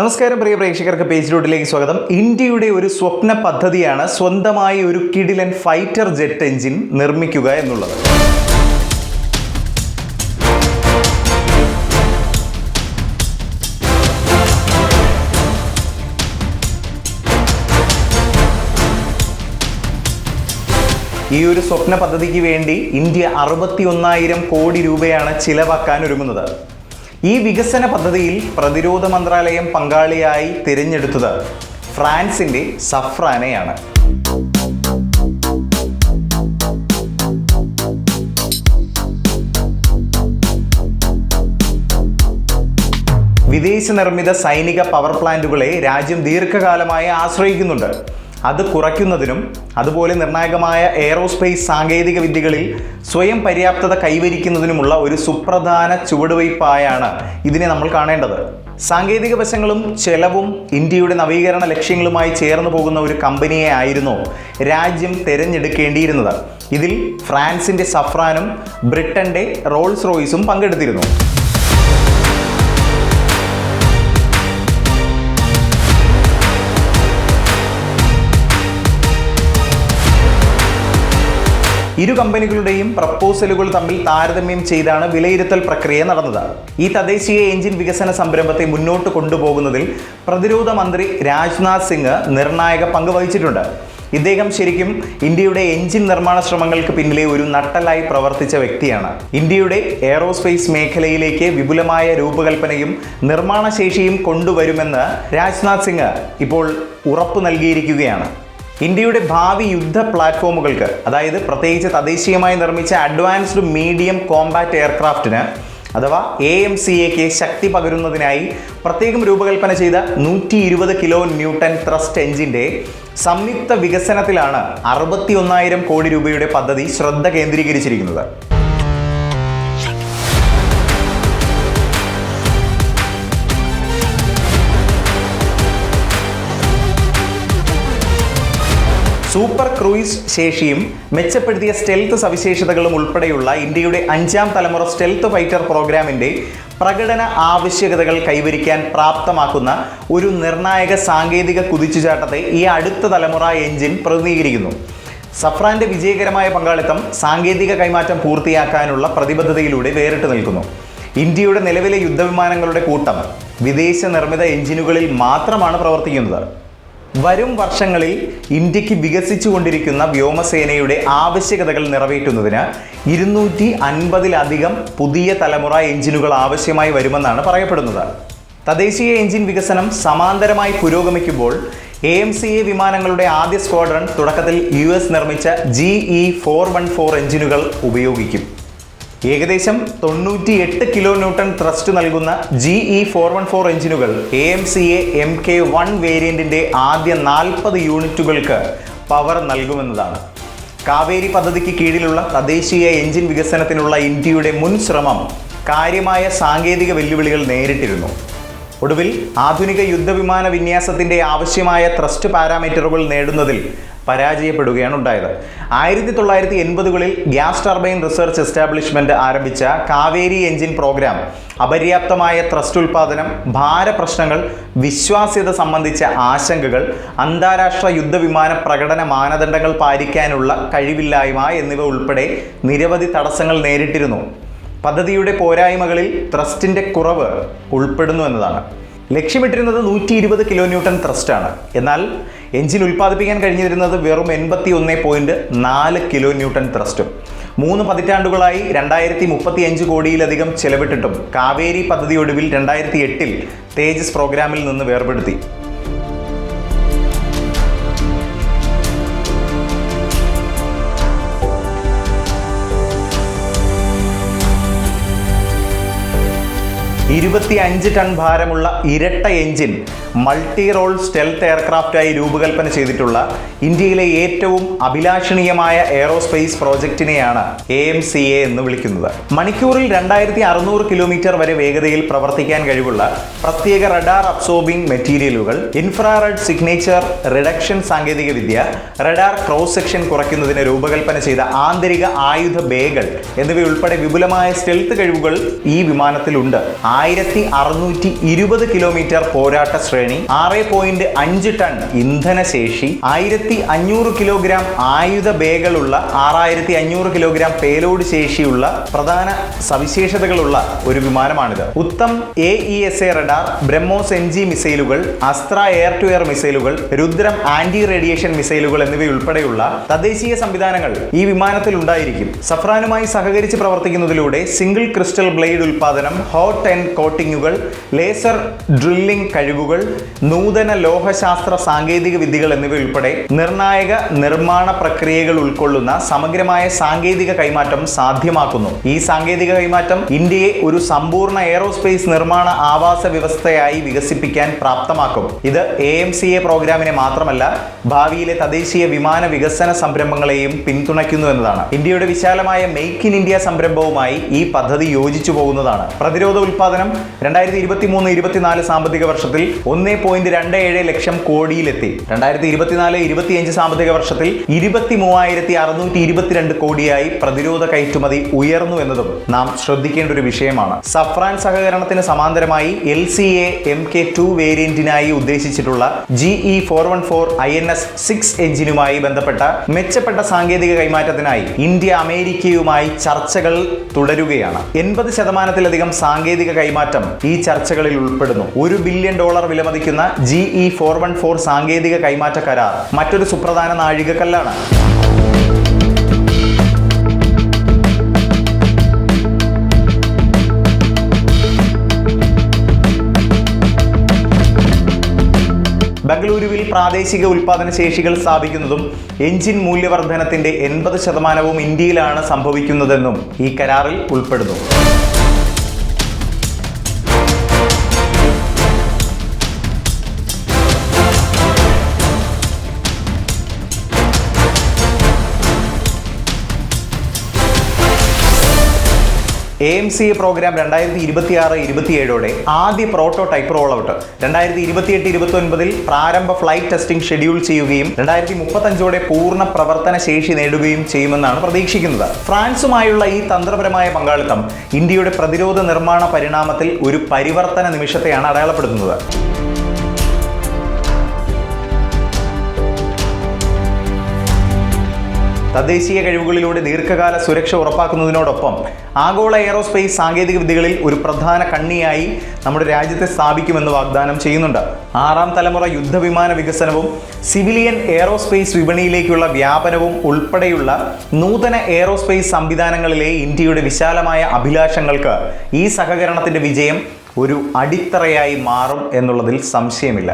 നമസ്കാരം പ്രിയ പ്രേക്ഷകർക്ക് പേജ് റൂട്ടിലേക്ക് സ്വാഗതം. ഇന്ത്യയുടെ ഒരു സ്വപ്ന പദ്ധതിയാണ് സ്വന്തമായി ഒരു കിഡിലൻ ഫൈറ്റർ ജെറ്റ് എഞ്ചിൻ നിർമ്മിക്കുക എന്നുള്ളത്. ഈ ഒരു സ്വപ്ന പദ്ധതിക്ക് വേണ്ടി ഇന്ത്യ അറുപത്തി ഒന്നായിരം കോടി രൂപയാണ് ചിലവാക്കാൻ ഒരുങ്ങുന്നത്. ഈ വികസന പദ്ധതിയിൽ പ്രതിരോധ മന്ത്രാലയം പങ്കാളിയായി തിരഞ്ഞെടുത്തത് ഫ്രാൻസിന്റെ സഫ്രാനെയാണ്. വിദേശ നിർമ്മിത സൈനിക പവർ പ്ലാന്റുകളെ രാജ്യം ദീർഘകാലമായി ആശ്രയിക്കുന്നുണ്ട്. അത് കുറയ്ക്കുന്നതിനും അതുപോലെ നിർണായകമായ എയറോസ്പേസ് സാങ്കേതിക വിദ്യകളിൽ സ്വയം പര്യാപ്തത കൈവരിക്കുന്നതിനുമുള്ള ഒരു സുപ്രധാന ചുവടുവയ്പായാണ് ഇതിനെ നമ്മൾ കാണേണ്ടത്. സാങ്കേതിക വശങ്ങളും ചെലവും ഇന്ത്യയുടെ നവീകരണ ലക്ഷ്യങ്ങളുമായി ചേർന്ന് പോകുന്ന ഒരു കമ്പനിയെ ആയിരുന്നു രാജ്യം തിരഞ്ഞെടുക്കേണ്ടിയിരുന്നത്. ഇതിൽ ഫ്രാൻസിന്റെ സഫ്രാനും ബ്രിട്ടന്റെ റോൾസ് റോയ്സും പങ്കെടുത്തിരുന്നു. ഇരു കമ്പനികളുടെയും പ്രപ്പോസലുകൾ തമ്മിൽ താരതമ്യം ചെയ്താണ് വിലയിരുത്തൽ പ്രക്രിയ നടന്നത്. ഈ തദ്ദേശീയ എഞ്ചിൻ വികസന സംരംഭത്തെ മുന്നോട്ട് കൊണ്ടുപോകുന്നതിൽ പ്രതിരോധ മന്ത്രി രാജ്നാഥ് സിംഗ് നിർണായക പങ്ക് വഹിച്ചിട്ടുണ്ട്. ഇദ്ദേഹം ശരിക്കും ഇന്ത്യയുടെ എഞ്ചിൻ നിർമ്മാണ ശ്രമങ്ങൾക്ക് പിന്നിലെ ഒരു നട്ടലായി പ്രവർത്തിച്ച വ്യക്തിയാണ്. ഇന്ത്യയുടെ എയറോസ്പേസ് മേഖലയിലേക്ക് വിപുലമായ രൂപകൽപ്പനയും നിർമ്മാണശേഷിയും കൊണ്ടുവരുമെന്ന് രാജ്നാഥ് സിംഗ് ഇപ്പോൾ ഉറപ്പു നൽകിയിരിക്കുകയാണ്. ഇന്ത്യയുടെ ഭാവി യുദ്ധ പ്ലാറ്റ്ഫോമുകൾക്ക് അതായത് പ്രത്യേകിച്ച് തദ്ദേശീയമായി നിർമ്മിച്ച അഡ്വാൻസ്ഡ് മീഡിയം കോമ്പാറ്റ് എയർക്രാഫ്റ്റിന് അഥവാ എ എം സി എക്ക് ശക്തി പകരുന്നതിനായി പ്രത്യേകം രൂപകൽപ്പന ചെയ്ത നൂറ്റി ഇരുപത് കിലോ ന്യൂട്ടൺ ത്രസ്റ്റ് എഞ്ചിന്റെ സംയുക്ത വികസനത്തിലാണ് അറുപത്തി ഒന്നായിരം കോടി രൂപയുടെ പദ്ധതി ശ്രദ്ധ കേന്ദ്രീകരിച്ചിരിക്കുന്നത്. സൂപ്പർ ക്രൂയിസ് ശേഷിയും മെച്ചപ്പെടുത്തിയ സ്റ്റെൽത്ത് സവിശേഷതകളും ഉൾപ്പെടെയുള്ള ഇന്ത്യയുടെ അഞ്ചാം തലമുറ സ്റ്റെൽത്ത് ഫൈറ്റർ പ്രോഗ്രാമിന്റെ പ്രകടന ആവശ്യകതകൾ കൈവരിക്കാൻ പ്രാപ്തമാക്കുന്ന ഒരു നിർണായക സാങ്കേതിക കുതിച്ചുചാട്ടത്തെ ഈ അടുത്ത തലമുറ എഞ്ചിൻ പ്രതിനിധീകരിക്കുന്നു. സഫ്രാന്റെ വിജയകരമായ പങ്കാളിത്തം സാങ്കേതിക കൈമാറ്റം പൂർത്തിയാക്കാനുള്ള പ്രതിബദ്ധതയിലൂടെ വേറിട്ട് നിൽക്കുന്നു. ഇന്ത്യയുടെ നിലവിലെ യുദ്ധവിമാനങ്ങളുടെ കൂട്ടം വിദേശ നിർമ്മിത എഞ്ചിനുകളിൽ മാത്രമാണ് പ്രവർത്തിക്കുന്നത്. വരും വർഷങ്ങളിൽ ഇന്ത്യയ്ക്ക് വികസിച്ചുകൊണ്ടിരിക്കുന്ന വ്യോമസേനയുടെ ആവശ്യകതകൾ നിറവേറ്റുന്നതിന് ഇരുന്നൂറ്റി അൻപതിലധികം പുതിയ തലമുറ എഞ്ചിനുകൾ ആവശ്യമായി വരുമെന്നാണ് പറയപ്പെടുന്നത്. തദ്ദേശീയ എഞ്ചിൻ വികസനം സമാന്തരമായി പുരോഗമിക്കുമ്പോൾ എ എം സി എ വിമാനങ്ങളുടെ ആദ്യ സ്ക്വാഡ്രൺ തുടക്കത്തിൽ യു എസ് നിർമ്മിച്ച G E four one four എഞ്ചിനുകൾ ഉപയോഗിക്കും. ഏകദേശം തൊണ്ണൂറ്റി എട്ട് കിലോ ന്യൂട്ടൺ ത്രസ്റ്റ് നൽകുന്ന G E four one four എഞ്ചിനുകൾ A M C A M K one വേരിയന്റിന്റെ ആദ്യ നാൽപ്പത് യൂണിറ്റുകൾക്ക് പവർ നൽകുമെന്നതാണ്. കാവേരി പദ്ധതിക്ക് കീഴിലുള്ള തദ്ദേശീയ എഞ്ചിൻ വികസനത്തിനുള്ള ഇന്ത്യയുടെ മുൻ ശ്രമം കാര്യമായ സാങ്കേതിക വെല്ലുവിളികൾ നേരിട്ടിരുന്നു. ഒടുവിൽ ആധുനിക യുദ്ധവിമാന വിന്യാസത്തിന്റെ ആവശ്യമായ ത്രസ്റ്റ് പാരാമീറ്ററുകൾ നേടുന്നതിൽ പരാജയപ്പെടുകയാണ് ഉണ്ടായത്. ആയിരത്തി തൊള്ളായിരത്തി എൺപതുകളിൽ ഗ്യാസ് ടർബൈൻ റിസർച്ച് എസ്റ്റാബ്ലിഷ്മെന്റ് ആരംഭിച്ച കാവേരി എഞ്ചിൻ പ്രോഗ്രാം അപര്യാപ്തമായ ത്രസ്റ്റ് ഉൽപാദനം ഭാരപ്രശ്നങ്ങൾ വിശ്വാസ്യത സംബന്ധിച്ച ആശങ്കകൾ അന്താരാഷ്ട്ര യുദ്ധവിമാന പ്രകടന മാനദണ്ഡങ്ങൾ പാലിക്കാനുള്ള കഴിവില്ലായ്മ എന്നിവ ഉൾപ്പെടെ നിരവധി തടസ്സങ്ങൾ നേരിട്ടിരുന്നു. പദ്ധതിയുടെ പോരായ്മകളിൽ ത്രസ്റ്റിന്റെ കുറവ് ഉൾപ്പെടുന്നു എന്നതാണ്. ലക്ഷ്യമിട്ടിരുന്നത് നൂറ്റി ഇരുപത് കിലോ ന്യൂട്ടൺ ത്രസ്റ്റാണ്. എന്നാൽ എഞ്ചിൻ ഉൽപ്പാദിപ്പിക്കാൻ കഴിഞ്ഞിരുന്നത് വെറും എൺപത്തി ഒന്ന് പോയിന്റ് നാല് കിലോ ന്യൂട്ടൺ ത്രസ്റ്റും. മൂന്ന് പതിറ്റാണ്ടുകളായി രണ്ടായിരത്തി മുപ്പത്തി അഞ്ച് കോടിയിലധികം ചെലവിട്ടിട്ടും കാവേരി പദ്ധതി ഒടുവിൽ രണ്ടായിരത്തി എട്ടിൽ തേജസ് പ്രോഗ്രാമിൽ നിന്ന് വേർപെടുത്തി. ഇരുപത്തി അഞ്ച് ടൺ ഭാരമുള്ള ഇരട്ട എഞ്ചിൻ മൾട്ടി റോൾ സ്റ്റെൽത്ത് എയർക്രാഫ്റ്റായി രൂപകൽപ്പന ചെയ്തിട്ടുള്ള ഇന്ത്യയിലെ ഏറ്റവും അഭിലാഷണീയമായ എയറോസ്പേസ് പ്രോജക്റ്റിനെയാണ് എ എം സി എ എന്ന് വിളിക്കുന്നത്. മണിക്കൂറിൽ രണ്ടായിരത്തി അറുന്നൂറ് കിലോമീറ്റർ വരെ വേഗതയിൽ പ്രവർത്തിക്കാൻ കഴിവുള്ള പ്രത്യേക റഡാർ അബ്സോർബിംഗ് മെറ്റീരിയലുകൾ ഇൻഫ്രാറെഡ് സിഗ്നേച്ചർ റിഡക്ഷൻ സാങ്കേതികവിദ്യ റഡാർ ക്രോസ് സെക്ഷൻ കുറയ്ക്കുന്നതിന് രൂപകൽപ്പന ചെയ്ത ആന്തരിക ആയുധ ബേകൾ എന്നിവയുൾപ്പെടെ വിപുലമായ സ്റ്റെൽത്ത് കഴിവുകൾ ഈ വിമാനത്തിലുണ്ട്. ആയിരത്തി അറുന്നൂറ്റി ഇരുപത് കിലോമീറ്റർ പോരാട്ട ശ്രേണി ആറ് പോയിന്റ് അഞ്ച് ടൺ ഇന്ധനശേഷി ആയിരത്തി അഞ്ഞൂറ് കിലോഗ്രാം ആയുധ ബേകളുള്ള ആറായിരത്തി അഞ്ഞൂറ് കിലോഗ്രാം പേലോഡ് ശേഷിയുള്ള പ്രധാന സവിശേഷതകളുള്ള ഒരു വിമാനമാണിത്. Uttam A E S A radar BrahMos N G മിസൈലുകൾ അസ്ത്ര എയർ ടു എയർ മിസൈലുകൾ രുദ്രം ആന്റി റേഡിയേഷൻ മിസൈലുകൾ എന്നിവയുൾപ്പെടെയുള്ള തദ്ദേശീയ സംവിധാനങ്ങൾ ഈ വിമാനത്തിൽ ഉണ്ടായിരിക്കും. സഫ്രാനുമായി സഹകരിച്ച് പ്രവർത്തിക്കുന്നതിലൂടെ സിംഗിൾ ക്രിസ്റ്റൽ ബ്ലേഡ് ഉൽപാദനം ഹോട്ട് ആൻഡ് കോട്ടിങ്ങുകൾ ലേസർ ഡ്രില്ലിംഗ് കഴിവുകൾ നൂതന ലോഹശാസ്ത്ര സാങ്കേതിക വിദ്യകൾ എന്നിവയുൾപ്പെടെ നിർണായക നിർമ്മാണ പ്രക്രിയകൾ ഉൾക്കൊള്ളുന്ന സമഗ്രമായ സാങ്കേതിക കൈമാറ്റം സാധ്യമാക്കുന്നു. ഈ സാങ്കേതിക കൈമാറ്റം ഇന്ത്യയെ ഒരു സമ്പൂർണ എയറോസ്പേസ് നിർമ്മാണ ആവാസ വ്യവസ്ഥയായി വികസിപ്പിക്കാൻ പ്രാപ്തമാക്കും. ഇത് എ എം സി എ പ്രോഗ്രാമിനെ മാത്രമല്ല ഭാവിയിലെ തദ്ദേശീയ വിമാന വികസന സംരംഭങ്ങളെയും പിന്തുണയ്ക്കുന്നു എന്നതാണ്. ഇന്ത്യയുടെ വിശാലമായ മെയ്ക്ക് ഇൻ ഇന്ത്യ സംരംഭവുമായി ഈ പദ്ധതി യോജിച്ചു പോകുന്നതാണ്. പ്രതിരോധ ഉൽപാദനം രണ്ടായിരത്തി ഇരുപത്തി മൂന്ന് ഇരുപത്തിനാല് സാമ്പത്തിക വർഷത്തിൽ ഒന്നേ പോയിന്റ് രണ്ട് ഏഴ് ലക്ഷം കോടിയിലെത്തി. രണ്ടായിരത്തി ഇരുപത്തിനാല് ഇരുപത്തിയഞ്ച് സാമ്പത്തിക വർഷത്തിൽ ഇരുപത്തി മൂവായിരത്തി അറുന്നൂറ്റി ഇരുപത്തിരണ്ട് കോടിയായി പ്രതിരോധ കയറ്റുമതി ഉയർന്നു എന്നതും നാം ശ്രദ്ധിക്കേണ്ട ഒരു വിഷയമാണ്. സഫ്രാൻ സഹകരണത്തിന് സമാന്തരമായി L C A M K two വേരിയന്റിനായി ഉദ്ദേശിച്ചിട്ടുള്ള G E four one four I N S six എഞ്ചിനുമായി ബന്ധപ്പെട്ട മെച്ചപ്പെട്ട സാങ്കേതിക കൈമാറ്റത്തിനായി ഇന്ത്യ അമേരിക്കയുമായി ചർച്ചകൾ തുടരുകയാണ്. എൺപത് ശതമാനത്തിലധികം സാങ്കേതിക കൈമാറ്റം ഈ ചർച്ചകളിൽ ഉൾപ്പെടുന്നു. ഒരു ബില്യൺ ഡോളർ വിലമതിക്കുന്ന G E four one four സാങ്കേതിക കൈമാറ്റ കരാർ മറ്റൊരു സുപ്രധാന നാഴികക്കല്ലാണ്. ബംഗളൂരുവിൽ പ്രാദേശിക ഉൽപാദന ശേഷികൾ സ്ഥാപിക്കുന്നതും എഞ്ചിൻ മൂല്യവർദ്ധനത്തിന്റെ എൺപത് ശതമാനവും ഇന്ത്യയിലാണ് സംഭവിക്കുന്നതെന്നും ഈ കരാറിൽ ഉൾപ്പെടുന്നു. A M C A programme രണ്ടായിരത്തി ഇരുപത്തി ആറ് ഇരുപത്തിയേഴോടെ ആദ്യ പ്രോട്ടോടൈപ്പ് റോൾ ഔട്ട് രണ്ടായിരത്തി ഇരുപത്തിയെട്ട് ഇരുപത്തി ഒൻപതിൽ പ്രാരംഭ ഫ്ലൈറ്റ് ടെസ്റ്റിംഗ് ഷെഡ്യൂൾ ചെയ്യുകയും രണ്ടായിരത്തി മുപ്പത്തഞ്ചോടെ പൂർണ പ്രവർത്തന ശേഷി നേടുകയും ചെയ്യുമെന്നാണ് പ്രതീക്ഷിക്കുന്നത്. ഫ്രാൻസുമായുള്ള ഈ തന്ത്രപരമായ പങ്കാളിത്തം ഇന്ത്യയുടെ പ്രതിരോധ നിർമ്മാണ പരിണാമത്തിൽ ഒരു പരിവർത്തന നിമിഷത്തെയാണ് അടയാളപ്പെടുത്തുന്നത്. തദ്ദേശീയ കഴിവുകളിലൂടെ ദീർഘകാല സുരക്ഷ ഉറപ്പാക്കുന്നതിനോടൊപ്പം ആഗോള എയറോസ്പേസ് സാങ്കേതിക വിദ്യകളിൽ ഒരു പ്രധാന കണ്ണിയായി നമ്മുടെ രാജ്യത്തെ സ്ഥാപിക്കുമെന്ന് വാഗ്ദാനം ചെയ്യുന്നുണ്ട്. ആറാം തലമുറ യുദ്ധവിമാന വികസനവും സിവിലിയൻ എയറോസ്പേസ് വിപണിയിലേക്കുള്ള വ്യാപനവും ഉൾപ്പെടെയുള്ള നൂതന എയറോസ്പേസ് സംവിധാനങ്ങളിലെ ഇന്ത്യയുടെ വിശാലമായ അഭിലാഷങ്ങൾക്ക് ഈ സഹകരണത്തിന്റെ വിജയം ഒരു അടിത്തറയായി മാറും എന്നുള്ളതിൽ സംശയമില്ല.